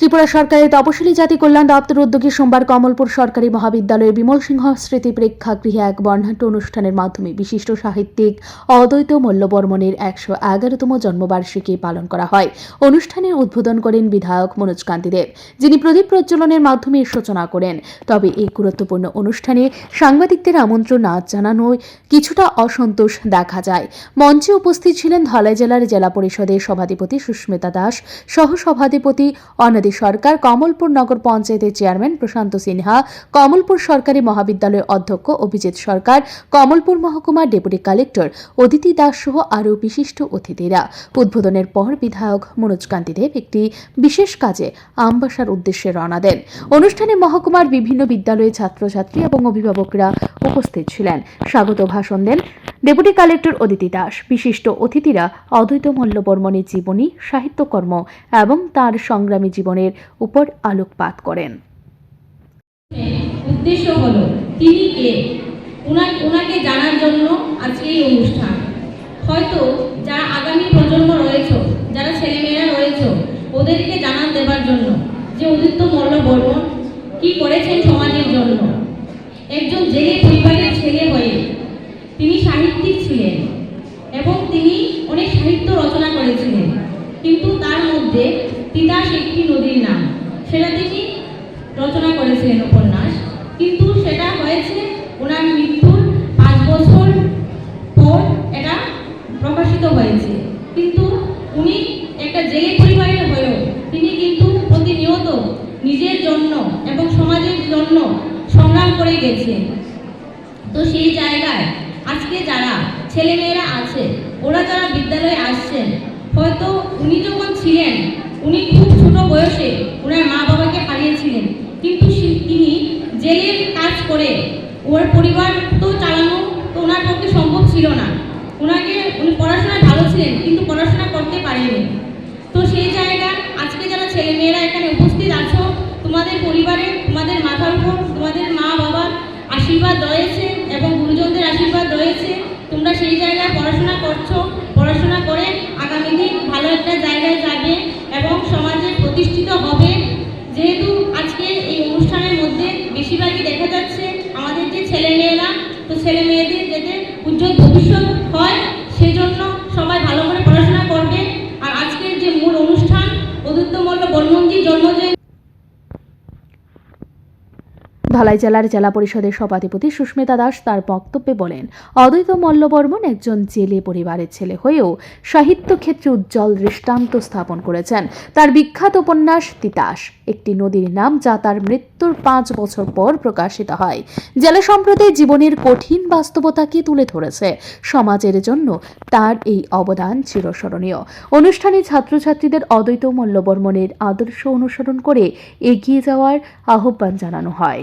ত্রিপুরা সরকারের তপশিলি জাতি কল্যাণ দপ্তর উদ্যোগে সোমবার কমলপুর সরকারি মহাবিদ্যালয়ে বিমল সিংহ স্মৃতি প্রেক্ষাগৃহে এক বর্ণাঢ্য অনুষ্ঠানের মাধ্যমে বিশিষ্ট সাহিত্যিক অদ্বৈত মল্লবর্মণের একশো এগারোতম জন্মবার্ষিকী পালন করা হয়। অনুষ্ঠানের উদ্বোধন করেন বিধায়ক মনোজ কান্তি দেব, যিনি প্রদীপ প্রজ্বলনের মাধ্যমে সূচনা করেন। তবে এই গুরুত্বপূর্ণ অনুষ্ঠানে সাংবাদিকদের আমন্ত্রণ না জানানোয় কিছুটা অসন্তোষ দেখা যায়। মঞ্চে উপস্থিত ছিলেন ধলাই জেলার জেলা পরিষদের সভাধিপতি সুস্মিতা দাস সহ সভাধিপতি অনাদি সরকার, কমলপুর নগর পঞ্চায়েতের চেয়ারম্যান প্রশান্ত সিনহা, কমলপুর সরকারি মহাবিদ্যালয়ের অধ্যক্ষ অভিজিৎ সরকার, কমলপুর মহকুমার ডেপুটি কালেক্টর অদিতি দাস সহ আরও বিশিষ্ট অতিথিরা। উদ্বোধনের পর বিধায়ক মনোজ কান্তি দেব একটি বিশেষ কাজে আমবাসার উদ্দেশ্যে রওনা দেন। অনুষ্ঠানে মহকুমার বিভিন্ন বিদ্যালয়ের ছাত্রছাত্রী এবং অভিভাবকরা উপস্থিত ছিলেন। স্বাগত ভাষণ দেন ডেপুটি কালেক্টর অদিতি দাস, বিশিষ্ট অতিথিরা অদ্বৈত মল্লবর্মণের জীবনী, সাহিত্যকর্ম এবং তার সংগ্রামী জীবনের উপর আলোকপাত করেন। উদ্দেশ্য তিনি কে? উনাকে জানার জন্য আজকে এই অনুষ্ঠান। হয়তো যারা আগামী প্রজন্ম রয়েছে, যারা ছেলেমেয়েরা রয়েছে, ওদেরকে জানান দেবার জন্য যে উদিত্য মল্ল কি করেছেন সমাজের জন্য। একজন জেলে পরিবারের ছেলে হয়ে সাহিত্যিক ছিলেন এবং তিনি অনেক সাহিত্য রচনা করেছিলেন। কিন্তু তার মধ্যে তিতাস একটি নদীর নাম। সেটা তিনি রচনা করেছিলেন উপন্যাস। কিন্তু সেটা হয়েছে ওনার মৃত্যুর পাঁচ বছর পর এটা প্রকাশিত হয়েছে। কিন্তু উনি একটা জেলে পরিবারের হয়েও তিনি কিন্তু প্রতিনিয়ত নিজের জন্য এবং সমাজের জন্য সংগ্রাম করে গেছেন। তো সেই জায়গায় আজকে যারা ছেলেমেয়েরা আছে, ওরা যারা বিদ্যালয়ে আসছেন, হয়তো উনি যখন ছিলেন, উনি খুব ছোট বয়সে ওনার মা বাবাকে হারিয়েছিলেন। কিন্তু তিনি জেলের কাজ করে ওর পরিবার তো চালানো তো ওনার পক্ষে সম্ভব ছিল না। ওনাকে উনি পড়াশোনায় ভালো ছিলেন, কিন্তু পড়াশোনা করতে পারেনি তো সেই জায়গা আজকে যারা ছেলেমেয়েরা এখানে উপস্থিত আছো, তোমাদের পরিবারে তোমাদের মাথার উপর, তোমাদের মা বাবার আশীর্বাদ রয়েছে এবং সেই জায়গায় পড়াশোনা করছ, পড়াশোনা করে আগামী দিন ভালো একটা জায়গায় যাবে এবং সমাজে প্রতিষ্ঠিত হবে। যেহেতু আজকে এই অনুষ্ঠানের মধ্যে বেশিরভাগই দেখা যাচ্ছে আমাদের যে ছেলেমেয়েরা, তো ছেলে মেয়েদের যাতে উজ্জ্বল ভবিষ্যৎ হয় সেই জন্য সবাই ভালো করে পড়াশোনা করবে আর আজকের যে মূল অনুষ্ঠান অদূত্য মল্ল বর্মনজির জন্মজয়ন্তী ধলাই জেলার জেলা পরিষদের সভাধিপতি সুস্মিতা দাস তার বক্তব্যে বলেন, অদ্বৈত মল্লবর্মন একজন জেলে পরিবারের ছেলে হয়েও সাহিত্য ক্ষেত্রে উজ্জ্বল দৃষ্টান্ত স্থাপন করেছেন। তার বিখ্যাত উপন্যাস তিতাস, একটি নদীর নাম যা তার মৃত্যুর পাঁচ বছর পর প্রকাশিত হয়। জেলা সম্প্রদায়ের জীবনের কঠিন বাস্তবতাকে তুলে ধরেছে। সমাজের জন্য তার এই অবদান চিরস্মরণীয়। অনুষ্ঠানে ছাত্রছাত্রীদের অদ্বৈত মল্লবর্মনের আদর্শ অনুসরণ করে এগিয়ে যাওয়ার আহ্বান জানানো হয়।